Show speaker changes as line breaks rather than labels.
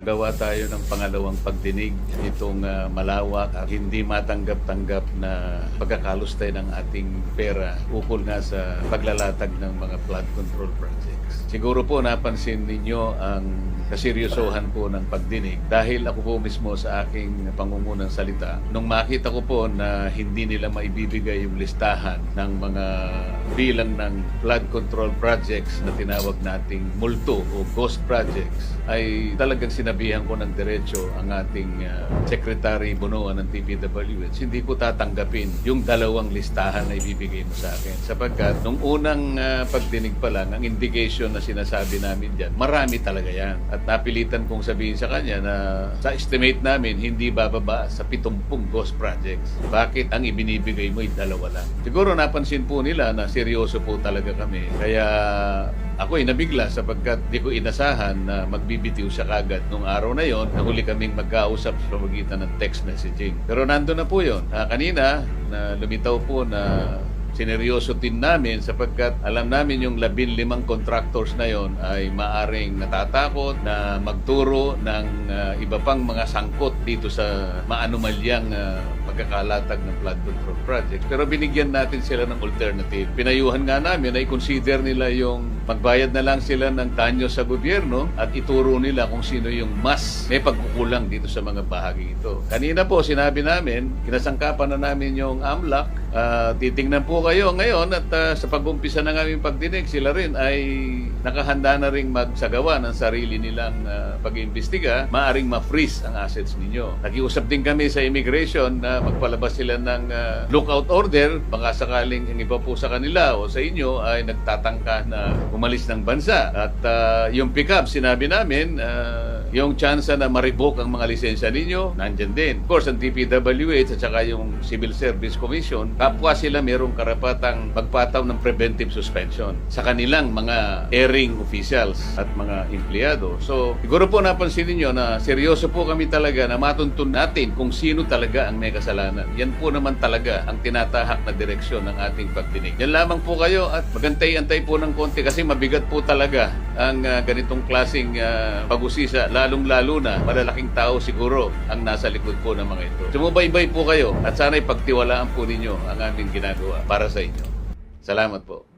Gawa tayo ng pangalawang pagdinig itong ah, malawak at hindi matanggap-tanggap na pagkakalustay ng ating pera ukol nga sa paglalatag ng mga flood control projects. Siguro po napansin ninyo ang kaseryosohan po ng pagdinig dahil ako po mismo sa aking pangungunang salita nung makita ko po na hindi nila maibibigay yung listahan ng mga bilang ng flood control projects na tinawag nating multo o ghost projects ay talagang sinabihan ko ng diretso ang ating uh, Secretary Bonoan ng TPWH hindi ko tatanggapin yung dalawang listahan na ibibigay mo sa akin. Sapagkat nung unang uh, pagdinig pa lang ang indication na sinasabi namin dyan marami talaga yan. At napilitan kong sabihin sa kanya na sa estimate namin hindi bababa sa 70 ghost projects. Bakit ang ibinibigay mo ay dalawa lang? Siguro napansin po nila na seryoso po talaga kami. Kaya ako ay nabigla sapagkat di ko inasahan na magbibitiw siya kagad nung araw na yon na huli kaming magkausap sa pamagitan ng text messaging. Pero nando na po yon. Ah, kanina, na lumitaw po na sineryoso din namin sapagkat alam namin yung labin limang contractors na yon ay maaring natatakot na magturo ng ah, iba pang mga sangkot dito sa maanumalyang ah, pagkakalatag ng flood control project. Pero binigyan natin sila ng alternative. Pinayuhan nga namin na i-consider nila yung magbayad na lang sila ng tanyo sa gobyerno at ituro nila kung sino yung mas may pagkukulang dito sa mga bahagi ito. Kanina po sinabi namin, kinasangkapan na namin yung AMLAC. Ah, titingnan po kayo ngayon at ah, sa pag-umpisa ng aming pagdinig, sila rin ay nakahanda na rin magsagawa ng sarili nilang ah, pag-iimbestiga. Maaring ma-freeze ang assets ninyo. Nakiusap din kami sa immigration na magpalabas sila ng ah, lookout order. Baka sakaling ang iba po sa kanila o sa inyo ay nagtatangka na umalis ng bansa. At ah, yung pick-up, sinabi namin, ah, yung chance na ma-revoke ang mga lisensya ninyo, nandyan din. Of course, ang DPWH at saka yung Civil Service Commission, kapwa sila mayroong karapatang magpataw ng preventive suspension sa kanilang mga airing officials at mga empleyado. So, siguro po napansin niyo na seryoso po kami talaga na matuntun natin kung sino talaga ang may kasalanan. Yan po naman talaga ang tinatahak na direksyon ng ating pagdinig. Yan lamang po kayo at magantay-antay po ng konti kasi mabigat po talaga ang ah, ganitong klaseng ah, pag-usisa, lalong-lalo na malalaking tao siguro ang nasa likod po ng mga ito. Sumubaybay po kayo at sana'y pagtiwalaan po ninyo ang aming ginagawa para sa inyo. Salamat po.